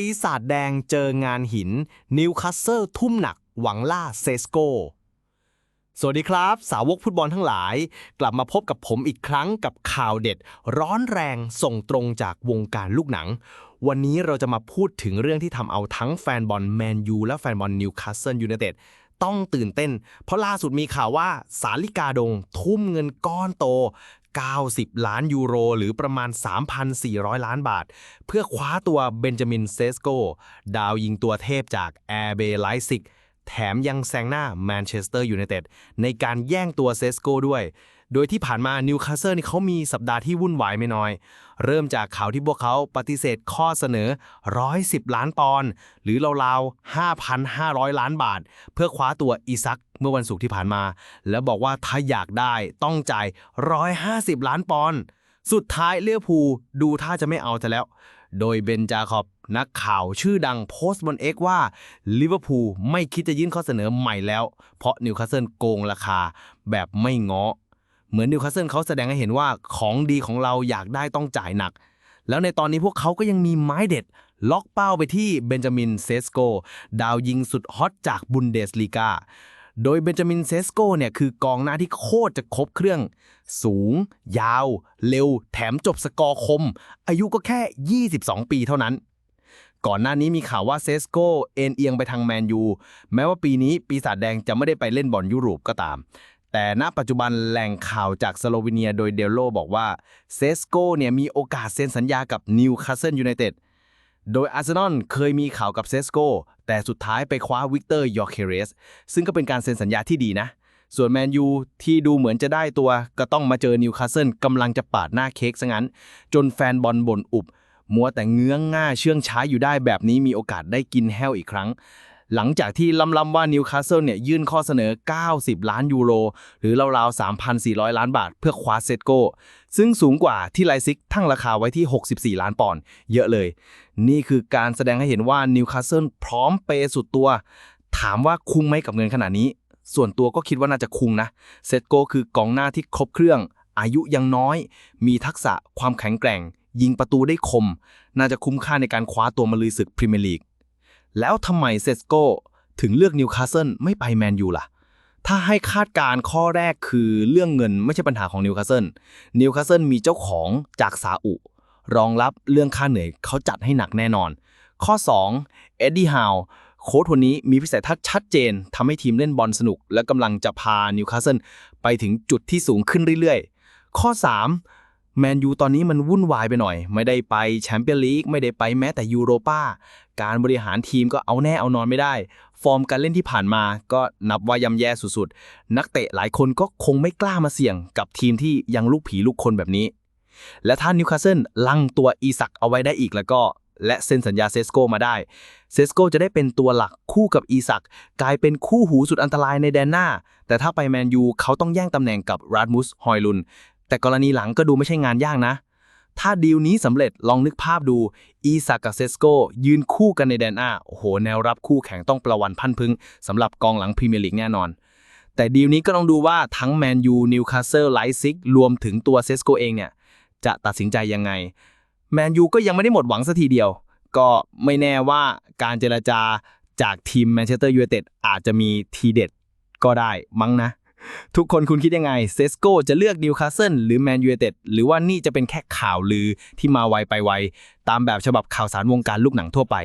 ปีศาจแดงเจองานหิน นิวคาสเซิลทุ่มหนักหวังล่าเซสโก สวัสดีครับ สาวกฟุตบอลทั้งหลาย กลับมาพบกับผมอีกครั้งกับข่าวเด็ด ร้อนแรงส่งตรงจากวงการลูกหนัง วันนี้เราจะมาพูดถึงเรื่องที่ทำเอาทั้งแฟนบอลแมนยูและแฟนบอลนิวคาสเซิลยูไนเต็ดต้องตื่นเต้น เพราะล่าสุดมีข่าวว่าสาลิกาดงทุ่มเงินก้อนโต 90 ล้านยูโร หรือประมาณ 3,400 ล้านบาท เพื่อคว้าตัวเบนจามินเซสโก ดาวยิงตัวเทพจากแอร์เบไลซิก แถมยังแซงหน้าแมนเชสเตอร์ยูไนเต็ดในการแย่งตัวเซสโกด้วย โดยที่ผ่านมานิวคาสเซิลนี่เขามีสัปดาห์ที่วุ่นวายไม่น้อย เริ่มจากข่าวที่พวกเขาปฏิเสธข้อเสนอ 110 ล้านปอนด์หรือราวๆ 5,500 ล้านบาท เพื่อคว้าตัวอีซักเมื่อวันศุกร์ที่ผ่านมา แล้วบอกว่าถ้าอยากได้ต้องจ่าย 150 ล้านปอนด์สุดท้ายเลี้ยวภูดูท่าจะไม่เอาจะแล้ว โดยเบนจาคอบนักข่าวชื่อดังโพสต์บนเอ็กว่าลิเวอร์พูลไม่คิดจะยื่นข้อเสนอใหม่แล้ว เพราะนิวคาสเซิลโกงราคาแบบไม่ง้อ เหมือนนิวคาสเซิลเขาแสดงให้เห็นว่าของดีของเราอยากได้ต้องจ่ายหนัก แล้วในตอนนี้พวกเขาก็ยังมีไม้เด็ด ล็อกเป้าไปที่เบนจามินเซสโก ดาวยิงสุดฮอตจากบุนเดสลีกาโดยเบนจามินเซสโกเนี่ยคือกองหน้าที่โคตรจะครบเครื่อง สูง ยาว เร็ว แถมจบสกอร์คม อายุก็แค่ 22 ปีเท่านั้น ก่อนหน้านี้มีข่าวว่าเซสโกเอ็นเอียงไปทางแมนยู แม้ว่าปีนี้ปีศาจแดงจะไม่ได้ไปเล่นบอลยุโรปก็ตาม แต่ณปัจจุบันแหล่งข่าวจากสโลวีเนียโดยเดลโลบอกว่าเซสโกเนี่ยมีโอกาสเซ็นสัญญากับนิวคาสเซิลยูไนเต็ดโดยอาร์เซนอลเคยมีข่าวกับเซสโกแต่สุดท้ายไปคว้าวิกเตอร์ยอร์เคเรสซึ่งก็เป็นการเซ็นสัญญาที่ดีนะ ส่วนแมนยูที่ดูเหมือนจะได้ตัวก็ต้องมาเจอนิวคาสเซิลกำลังจะปาดหน้าเค้กซะงั้น จนแฟนบอลบ่นอุบมัวแต่เงื้องง่าเชื่องช้าอยู่ได้แบบนี้มีโอกาสได้กินแห้วอีกครั้ง หลังจากที่ล้ำๆว่านิวคาสเซิลเนี่ยยื่นข้อเสนอ 90 ล้านยูโร หรือราวๆ 3,400 ล้านบาท เพื่อคว้าเซตโกซึ่งสูงกว่าที่ไลซิกทั้งราคาไว้ที่ 64 ล้านปอนด์เยอะเลย นี่คือการแสดงให้เห็นว่านิวคาสเซิลพร้อมเปสุดตัว ถามว่าคุ้มไหมกับเงินขนาดนี้ ส่วนตัวก็คิดว่าน่าจะคุ้มนะเซตโกคือกองหน้าที่ครบเครื่อง อายุยังน้อย มีทักษะความแข็งแกร่ง ยิงประตูได้คม น่าจะคุ้มค่าในการคว้าตัวมาลุยศึกพรีเมียร์ลีก แล้วทำไมเซสโกถึงเลือกนิวคาสเซิลไม่ไปแมนยูล่ะ ถ้าให้คาดการณ์ข้อแรกคือเรื่องเงินไม่ใช่ปัญหาของนิวคาสเซิลนิวคาสเซิลมีเจ้าของจากซาอุ รองรับเรื่องค่าเหนื่อยเขาจัดให้หนักแน่นอน ข้อ 2 เอ็ดดี้ฮาวโค้ชคนนี้มีวิสัยทัศน์ชัดเจนทำให้ทีมเล่นบอลสนุก และกำลังจะพานิวคาสเซิลไปถึงจุดที่สูงขึ้นเรื่อยๆ ข้อ 3 แมนยูตอนนี้มันวุ่นวายไปหน่อย ไม่ได้ไปแชมเปี้ยนลีกไม่ได้ไปแม้แต่ยูโรปาการบริหารทีมก็เอาแน่เอานอนไม่ได้ ฟอร์มการเล่นที่ผ่านมาก็นับว่ายำแย่สุดๆ นักเตะหลายคนก็คงไม่กล้ามาเสี่ยงกับทีมที่ยังลูกผีลูกคนแบบนี้ และถ้านิวคาสเซิลลังตัวอีสักเอาไว้ได้อีกแล้วก็และเซ็นสัญญาเซสโกมาได้ เซสโกจะได้เป็นตัวหลักคู่กับอีสักกลายเป็นคู่หูสุดอันตรายในแดนหน้า แต่ถ้าไปแมนยูเขาต้องแย่งตำแหน่งกับราดมุส ฮอยลุน แต่กรณีหลังก็ดูไม่ใช่งานยากนะ ถ้าดีลนี้สำเร็จลองนึกภาพดูอีสักกับเซสโกยืนคู่กันในแดนหน้าโอ้โห แนวรับคู่แข่งต้องประวันพันพึงสำหรับกองหลังพรีเมียร์ลีกแน่นอน แต่ดีลนี้ก็ต้องดูว่าทั้งแมนยูนิวคาสเซิลไลซิกรวมถึงตัวเซสโกเองเนี่ยจะตัดสินใจยังไงแมนยูก็ยังไม่ได้หมดหวังสัทีเดียว ก็ไม่แน่ว่าการเจรจาจากทีมแมนเชสเตอร์ยูไนเต็ดอาจจะมีทีเด็ดก็ได้มั้งนะ ทุกคนคุณคิดยังไงเซสโกจะเลือกนิวคาสเซิลหรือแมนยูเอเต็ดหรือว่านี่จะเป็นแค่ข่าวลือที่มาไวไปไว ตามแบบฉบับข่าวสารวงการลูกหนังทั่วไป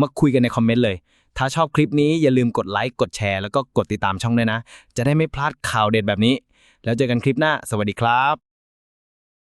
มาคุยกันในคอมเมนต์เลย ถ้าชอบคลิปนี้อย่าลืมกดไลค์กดแชร์แล้วก็กดติดตามช่องด้วยนะ จะได้ไม่พลาดข่าวเด็ดแบบนี้ แล้วเจอกันคลิปหน้า สวัสดีครับ